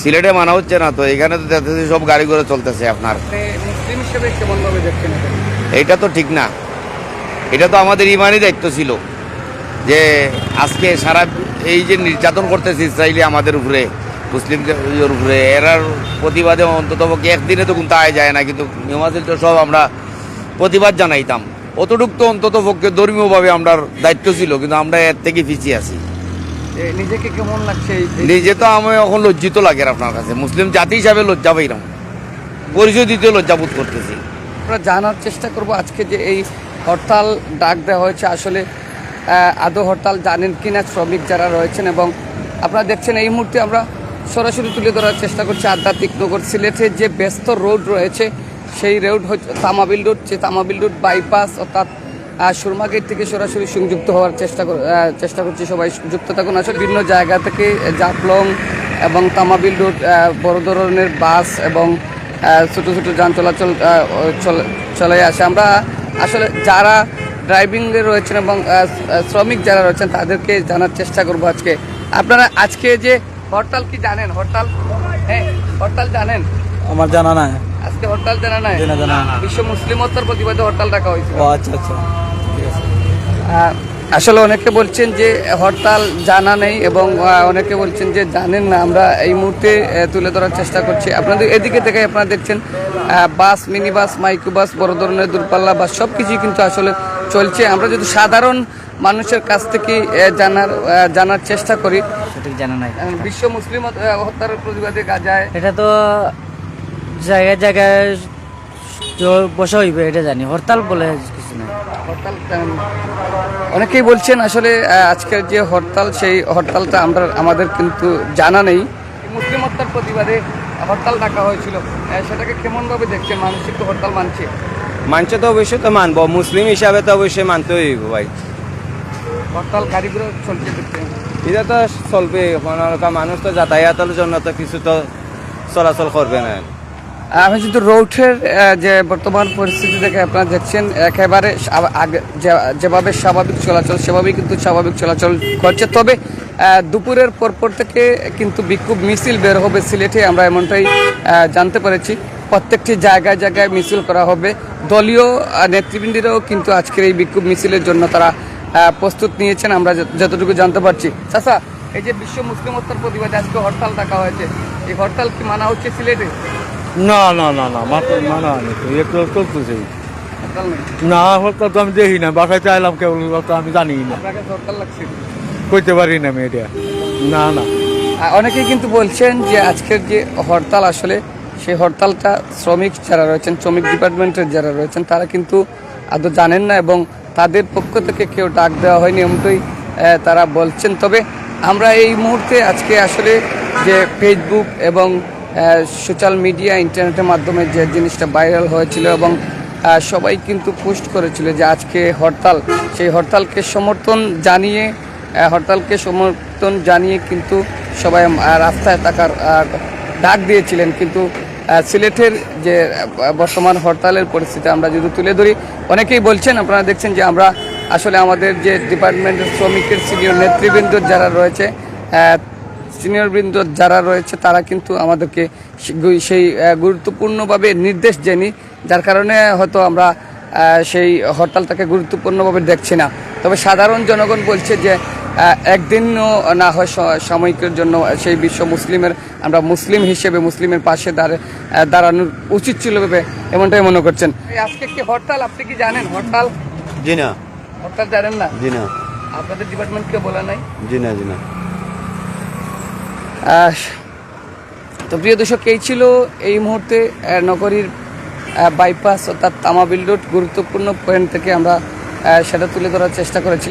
সিলেটে মানা হচ্ছে না তো এখানে তো দেখতেছি সব গাড়ি ঘোড়া চলতেছে আপনার। মুসলিম হিসেবে কেমন দেখছেন এটা? তো ঠিক না। এটা তো আমাদের ইমানই দায়িত্ব ছিল যে আজকে সারা এই যে নির্যাতন করতেছে ইসরায়েলি আমাদের উপরে মুসলিমদের উপরে এরার প্রতিবাদে অন্তত পক্ষে একদিনে তো কিন্তু আয় যায় না কিন্তু নিয়মাজিল তো সব আমরা প্রতিবাদ জানাইতাম। অতটুক তো অন্তত পক্ষে ধর্মীয়ভাবে আমরা দায়িত্ব ছিল কিন্তু আমরা এর থেকে পিছিয়ে আছি। নিজেকে কেমন লাগছে নিজে তো আমি এখন লজ্জিত লাগে আপনার কাছে। মুসলিম জাতি হিসাবে লজ্জা পাইলাম পরিচয় দিতে লজ্জাবোধ করতেছি। আমরা জানার চেষ্টা করব আজকে যে এই হরতাল ডাক দেওয়া হয়েছে। আসলে আদৌ হরতাল জানেন কি না শ্রমিক যারা রয়েছেন এবং আপনারা দেখছেন এই মুহূর্তে আমরা সরাসরি তুলে ধরার চেষ্টা করছি আধ্যাত্মিক নগর সিলেটের যে ব্যস্ত রোড রয়েছে সেই রোড হচ্ছে তামাবিল রোড। যে তামাবিল রোড বাইপাস অর্থাৎ সুরমা গেট থেকে সরাসরি সংযুক্ত হওয়ার চেষ্টা চেষ্টা করছি সবাই যুক্ত থাকুন। আসলে বিভিন্ন জায়গা থেকে জাফলং এবং তামাবিল রোড বড় ধরনের বাস এবং ছোট ছোট যান চলাচল চলে- আসে। আমরা আসলে যারা ড্রাইভিংয়ে রয়েছেন এবং শ্রমিক যারা রয়েছেন তাদেরকে জানার চেষ্টা করব আজকে। আপনারা আজকে যে হরতাল কি জানেন? হরতাল? হ্যাঁ হরতাল জানেন? আমার জানা নাই। আজকে হরতাল জানা নাই? জানা জানা। বিশ্ব মুসলিমত্বর প্রতিবাদে হরতাল ডাকা হয়েছে। আচ্ছা আচ্ছা। আসলে অনেকে বলছেন যে হরতাল জানা নেই এবং অনেকে বলছেন যে জানেন না আমরা এই মুহূর্তে তুলে ধরার চেষ্টা করছি। আপনাদের এদিকে থেকে আপনারা দেখছেন বাস মিনি বাস মাইক্রো বাস বড় ধরনের দূরপাল্লা বাস সব কিছুই কিন্তু আসলে চলছে। আমরা যদি সাধারণ মানুষের কাছ থেকে জানার জানার চেষ্টা করি সঠিক জানা নাই। বিশ্ব মুসলিম হত্যার প্রতিবাদে গাজায় এটা তো জায়গায় জায়গায় বসা হইবে এটা জানি। হরতাল বলে কিছু নাই। হরতাল অনেকেই বলছেন আসলে আজকের যে হরতাল সেই হরতালটা আমরা আমাদের কিন্তু জানা নেই। মুসলিম হত্যার প্রতিবাদে হরতাল ডাকা হয়েছিল। সেটাকে কেমনভাবে দেখছে মানুষ একটু হরতাল মানছে? মানছে তো অবশ্যই তো মানবো। মুসলিম হিসাবে তো অবশ্যই মানতে হইব ভাই। হরতাল গাড়িগুলো চলছে এটা তো চলবে মানুষ তো যাতায়াতের জন্য তো কিছু তো চলাচল করবে না। আমি রোডের আহ, যে বর্তমান পরিস্থিতি দেখে আপনারা দেখছেন একেবারে যেভাবে স্বাভাবিক চলাচল সেভাবেই কিন্তু স্বাভাবিক চলাচল করছে তবে দুপুরের পরপর থেকে কিন্তু বিক্ষোভ মিছিল বের হবে সিলেটে আমরা এমনটাই জানতে পেরেছি। প্রত্যেকটি জায়গায় জায়গায় মিছিল করা হবে। দলীয় নেতৃবৃন্দরাও কিন্তু আজকের এই বিক্ষোভ মিছিলের জন্য তারা প্রস্তুত নিয়েছেন আমরা যতটুকু জানতে পারছি। চাচা এই যে বিশ্ব মুসলিম হত্যার প্রতিবাদে আজকে হরতাল ডাকা হয়েছে এই হরতাল কি মানা হচ্ছে সিলেটে? না না না না মাত্র মানা হয়নি তো একটু চলতেছে না হরতাল তো আমি দেখি না বাসায় চাইলাম কেবল তো আমি জানি না। কইতে পারি না আমি এটা না। না অনেকেই কিন্তু বলছেন যে আজকের যে হরতাল আসলে সেই হরতালটা শ্রমিক যারা রয়েছেন শ্রমিক ডিপার্টমেন্টের যারা রয়েছেন তারা কিন্তু আদৌ জানেন না এবং তাদের পক্ষ থেকে কেউ ডাক দেওয়া হয়নি এমনটাই তারা বলছেন। তবে আমরা এই মুহূর্তে আজকে আসলে যে ফেসবুক এবং সোশ্যাল মিডিয়া ইন্টারনেটের মাধ্যমে যে জিনিসটা ভাইরাল হয়েছিল এবং সবাই কিন্তু পোস্ট করেছিল যে আজকে হরতাল। সেই হরতালকে সমর্থন জানিয়ে হরতালকে সমর্থন জানিয়ে কিন্তু সবাই রাস্তায় থাকার ডাক দিয়েছিলেন। কিন্তু সিলেটের যে বর্তমান হরতালের পরিস্থিতি আমরা যদি তুলে ধরি, অনেকেই বলছেন, আপনারা দেখছেন যে আমরা আসলে আমাদের যে ডিপার্টমেন্টের শ্রমিকের সিনিয়র নেতৃবৃন্দ যারা রয়েছে সিনিয়র বৃন্দ যারা রয়েছে তারা কিন্তু আমাদেরকে সেই গুরুত্বপূর্ণভাবে নির্দেশ দেয়নি যার কারণে হয়তো আমরা সেই হরতালটাকে গুরুত্বপূর্ণভাবে দেখছি না। তবে সাধারণ জনগণ বলছে যে একদিনও না হয় সাময়িকের জন্য সেই বিশ্ব মুসলিমের আমরা মুসলিম হিসেবে মুসলিমের পাশে দাঁড়ে দাঁড়ানোর উচিত ছিল ভেবে এমনটাই মনে করছেন। আজকে কি হরতাল আপনি কি জানেন হরতাল? জি না। হরতাল জানেন না? জি না। আপনাদের ডিপার্টমেন্টকে বলা নাই? জি না জি না। তো প্রিয় দর্শক, এই ছিল এই মুহূর্তে নগরীর বাইপাস অর্থাৎ তামাবিল রোড গুরুত্বপূর্ণ পয়েন্ট থেকে আমরা সেটা তুলে ধরার চেষ্টা করেছিলাম।